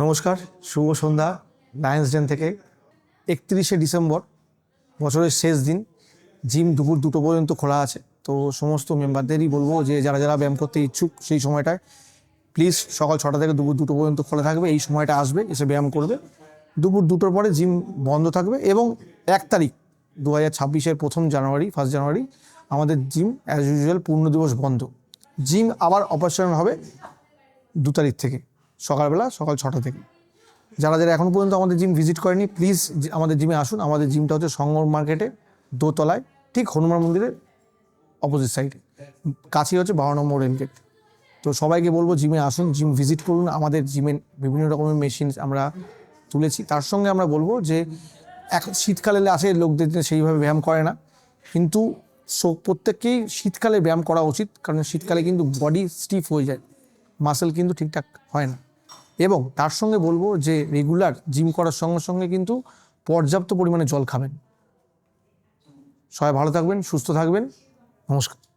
নমস্কার, শুভ সন্ধ্যা লায়ন্স ডেন থেকে একত্রিশে ডিসেম্বর, বছরের শেষ দিন। জিম দুপুর দুটো পর্যন্ত খোলা আছে, তো সমস্ত মেম্বারদেরই বলব যে যারা যারা ব্যায়াম করতে ইচ্ছুক সেই সময়টায় প্লিজ সকাল ছটা থেকে দুপুর দুটো পর্যন্ত খোলা থাকবে, এই সময়টা আসবে, এসে ব্যায়াম করবে। দুপুর দুটোর পরে জিম বন্ধ থাকবে এবং এক তারিখ দু হাজার ছাব্বিশের প্রথম জানুয়ারি ফার্স্ট জানুয়ারি, আমাদের জিম অ্যাজ ইউজুয়াল পূর্ণ দিবস বন্ধ। জিম আবার অপারেশন হবে দু তারিখ থেকে। সকালবেলা, সকাল ছটা থেকে। যারা যারা এখন পর্যন্ত আমাদের জিম ভিজিট করেনি প্লিজ আমাদের জিমে আসুন। আমাদের জিমটা হচ্ছে সঙ্গম মার্কেটে দোতলায়, ঠিক হনুমান মন্দিরের অপোজিট সাইডে কাছেই হচ্ছে বারো নম্বর রেল গেট তো সবাইকে বলব জিমে আসুন জিম ভিজিট করুন। আমাদের জিমে বিভিন্ন রকমের মেশিন আমরা তুলেছি। তার সঙ্গে আমরা বলব যে, এখন শীতকালে আসে লোকদের সেইভাবে ব্যায়াম করে না। কিন্তু সো- প্রত্যেককেই শীতকালে ব্যায়াম করা উচিত। কারণ শীতকালে কিন্তু বডি স্টিফ হয়ে যায়। মাসেল কিন্তু ঠিকঠাক হয় না। এবং তার সঙ্গে বলব যে রেগুলার জিম করার সঙ্গে সঙ্গে কিন্তু পর্যাপ্ত পরিমাণে জল খাবেন। সবাই ভালো থাকবেন, সুস্থ থাকবেন। নমস্কার।